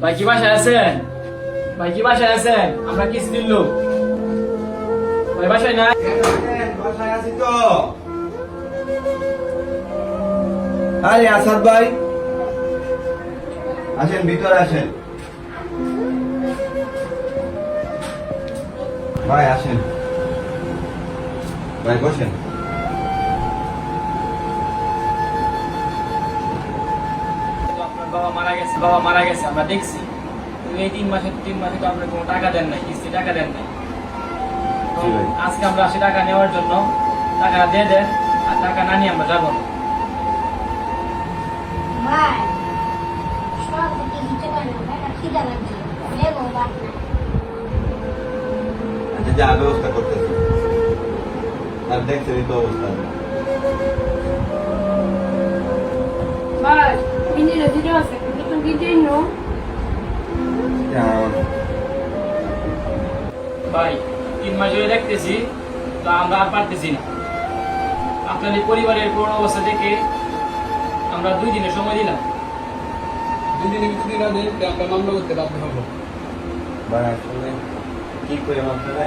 ভাই কি বাসায় আছেন ভাই কি বাসায় আছেন আমরা ভাই বাসায় বাসায় আছি তো আরে আসাদ ভাই আসেন ভিতরে আসেন ভাই আসেন ভাই বসেন বাবা মারা গেছে বাবা মারা গেছে আমরা দেখছি। কিন্তু এই তিন মাসে তিন মাসে তো আপনি কোনো টাকা দেন নাই কিস্তি টাকা দেন নাই। আজকে আমরা আসি টাকা নেওয়ার জন্য টাকা দিয়ে দেন আর টাকা না নিয়ে আমরা যাব না। আচ্ছা যা ব্যবস্থা করতেছি। আর দেখছেন এই তো অবস্থা। জানো ভাই তিন মাস ধরে দেখতেছি তো আমরা আর পারতেছি না। আপনাদের পরিবারের অবস্থা দেখে আমরা দুই দিনের সময় দিলাম। দুই দিনের ভিতরে না দিন আমরা মামলা করতে বাধ্য হব। ভাই আসলে কি করে মাত্রে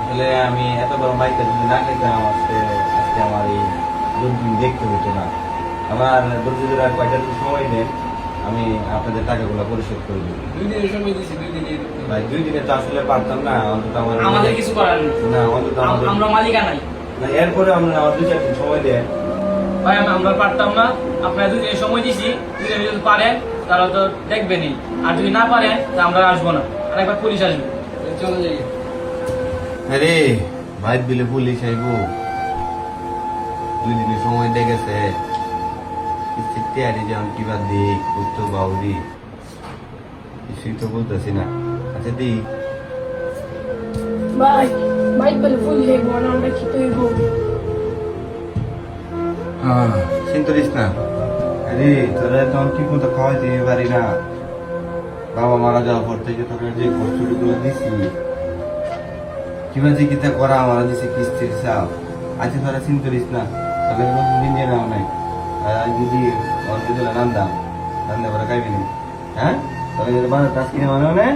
আসলে আমি এত বড় মাইকে যদি না খেতাম আজকে আজকে আমার এই দুর্দিন দেখতে হতো না। আমার দুর্যোগের আর কয়টা দিন সময় দেন আমি আপনাদের টাকাগুলো পরিশোধ করে দেবো। দুই দিনের সময় দিছি দুই দিনের ভাই দুই দিনে তো আসলে পারতাম না অন্তত আমার আমাদের কিছু করার না অন্তত আমাদের আমরা মালিকা নাই। না, এরপরে আমরা আমার দুই চার দিন সময় দেন ভাই আমরা পারতাম না। আপনারা দুই দিনের সময় দিছি দুই দিনে যদি পারেন তাহলে তো দেখবেনই। আর যদি না পারেন তা আমরা আসব না। আর একবার পুলিশ আসবে। চলে যাই। আরে ভাই বিলে পুলিশ আইব। দুই দিনের সময় দেখেছে কিস্তিতে আরে যেমন কিবা দিক উত্তর বাউরি কিছুই তো বলতেছি না। আচ্ছা দি। ভাই ভাই বলে ফুল হইব না আমরা কি তৈব হ্যাঁ। চিন্তিস না। আরে তোরা তখন ঠিক মতো খাওয়াই দিতে পারি না। বাবা মারা যাওয়ার পর থেকে তোকে যে কষ্টগুলো দিছি কিবা যে কিতা করা আমার দিছে কিস্তির চাপ। আজকে তোরা চিন্তিস না। দিন নাও নাই। আর যদি অন্য দিলে নাম দাম রান্না করে খাইবি হ্যাঁ যদি বাজার টাচ কিনে মানে